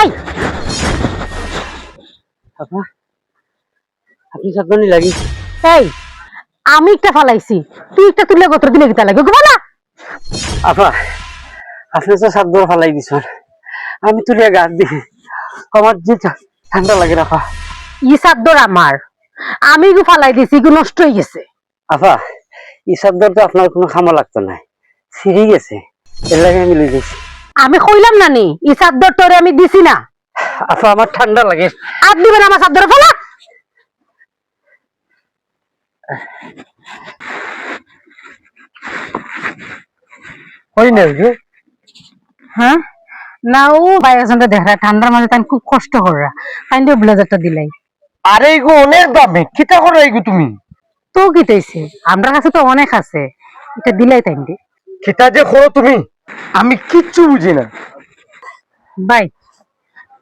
এই! আপা আপনি সাবধানে লাগি এই আমি একটা ফালাইছি। তুই একটা তুলে গোত্র দিলে কিতা লাগে। গো বলা আপা আপনি তো সাবধান ফালাই দিছ আমি তুলে গাছ দিই। আমার যে ঠান্ডা লাগে আপা। ই সাবদর আমার। আমি গু ফালাই দিছি গু নষ্ট হয়ে গেছে। আপা ই সাবদর তো আপনার কোনো খামা লাগতো না। ছিঁড়ে গেছে। এর লাগে আমি লই গেছি আমি কইলাম না নি ই সাদ্দর তোরে আমি দিছি না। আপা আমার ঠান্ডা লাগে। আর দিবেন আমার সাদ্দর ফেলা। হই না হ্যাঁ? না ও বাইরে দেখা ঠান্ডার মাঝে তাই খুব কষ্ট করে। তাই দিয়ে ব্লেজারটা দিলাই। আরে এগো অনেক দামে। কিতা করো এগো তুমি? তো কি তৈছে আমার কাছে তো অনেক আছে। এটা দিলাই তাই দিয়ে কিতা যে করো তুমি? আমি কিচ্ছু বুঝি না। বাই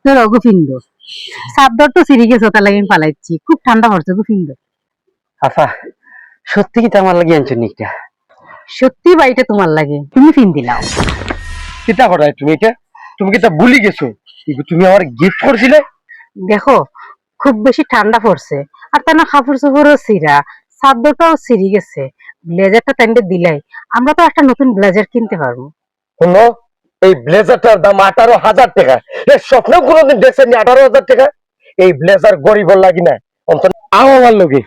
তোর অগু ফিন্দো সাদ্দর তো সিরি গেছে তার লাগে পালাইছি। খুব ঠান্ডা পড়ছে গু ফিন্দো আপা সত্যি কিতা আমার লাগে আনছো নিকটা? সত্যি বাড়িটা তোমার লাগে। তুমি ফিন দিলাও কিতা করো তুমি এটা? তুমি কিতা ভুলি গেছো? তুমি আমার গিফট করছিলে? দেখো খুব বেশি ঠান্ডা পড়ছে। আর তার না কাপড় চোপড়ও সিরা সাদ্দটাও সিরি গেছে। ব্লেজারটা তেন্ডে দিলাই। আমরা তো একটা নতুন ব্লেজার কিনতে পারব। শুনো এই ব্লেজারটার দাম আঠারো হাজার টাকা। এ স্বপ্ন কোনোদিন দেখছেন আঠারো হাজার টাকা? এই ব্লেজার গরিব লাগি না অন্তত আও আমার লোকে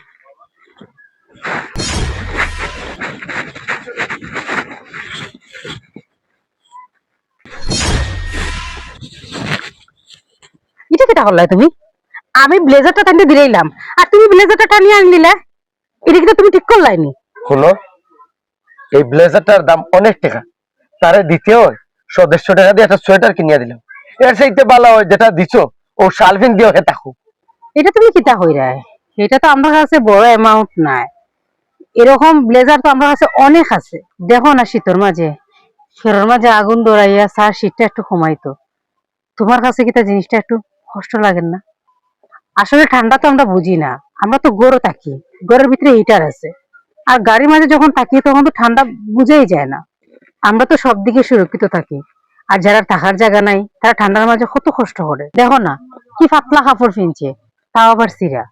এটা তুমি? আমি ব্লেজারটা তেন্ডে দিলাইলাম আর তুমি ব্লেজারটা টানিয়ে আনলিলে? এটা কিন্তু তুমি ঠিক করলাইনি। শুনো এই ব্লেজারটার দাম অনেক টাকা। তারে দিতে হয়। সদস্য টাকা দিয়ে একটা সোয়েটার কিনিয়ে দিলাম। এর সেইতে ভালো হয় যেটা দিছো, ও শালফিন দিয়ে ওকে থাকো এটা তুমি কিতা হইরায় এটা তো আমার কাছে বড় অ্যামাউন্ট নাই। এরকম ব্লেজার তো আমার কাছে অনেক আছে। দেখো না শীতর মাঝে। শীতের মাঝে আগুন দৌড়াইয়া সার শীতটা একটু কমাইতো তোমার কাছে কিতা জিনিসটা একটু কষ্ট লাগে না? আসলে ঠান্ডা তো আমরা বুঝি না। আমরা তো গরু থাকি। গরের ভিতরে হিটার আছে। আর গাড়ির মাঝে যখন থাকি তখন তো ঠান্ডা বুঝেই যায় না। আমরা তো সব দিকে সুরক্ষিত থাকি। আর যারা থাকার জায়গা নাই, তারা ঠান্ডার মাঝে কত কষ্ট করে। দেখো না, কি পাতলা কাপড় কিনছে তাও আবার সিরা।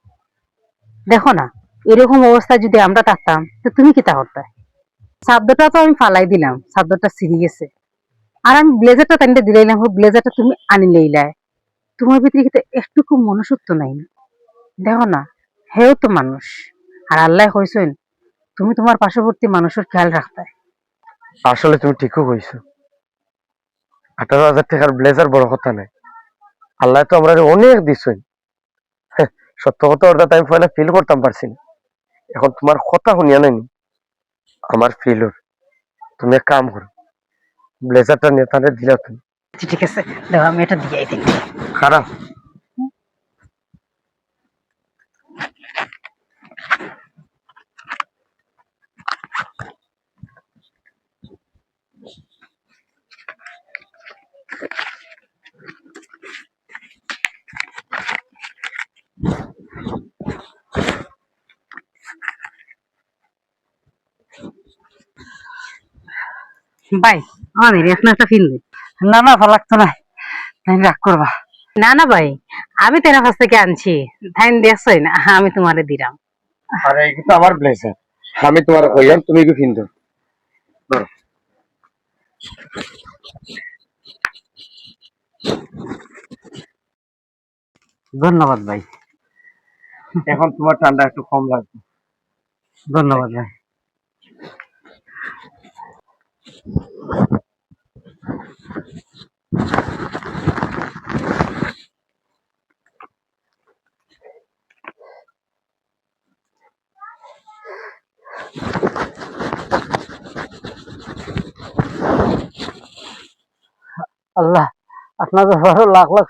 দেখো না, এরকম অবস্থায় যদি আমরা থাকতাম, তো তুমি কি তা করতে? শব্দটা তো আমি ফালাই দিলাম শব্দটা সিরি গেছে। আর আমি ব্লেজারটা তাইতে দিলাইলাম ব্লেজারটা তুমি আনি লইলাই তোমার ভিতরে কিন্তু একটুকু মনুষ্যত্ব নাই দেখো না, হেও তো মানুষ। আর আল্লাহ কইছেন, তুমি তোমার পার্শ্ববর্তী মানুষের খেয়াল রাখতে আসলে তুমি ঠিকই কইছো। আঠারো হাজার টাকার ব্লেজার বড় কথা নাই। আল্লাহ তো আমরা অনেক দিছই সত্য কথা ওর আমি পয়লা ফিল করতাম পারছি না। এখন তোমার কথা শুনিয়া নাইনি আমার ফিল ওর তুমি এক কাম করো ব্লেজারটা নিয়ে তাহলে দিলা তুমি। ঠিক আছে। দেখো আমি এটা দিয়াই দিই। খারাপ। বাই আমাদের এখন একটা ফিল না না ভালো লাগতো না। তাই রাগ করবা। না না ভাই আমি তেনার কাছ থেকে আনছি। ধান দেখছই না আমি তোমারে দিলাম। আরে এই তো আমার ব্লেজার আমি তোমার কইয়াম তুমি কি কিনতো ধন্যবাদ ভাই। এখন তোমার ঠান্ডা একটু কম লাগবে। ধন্যবাদ ভাই। আল্লাহ আপনাদের বড় লাখ লাখ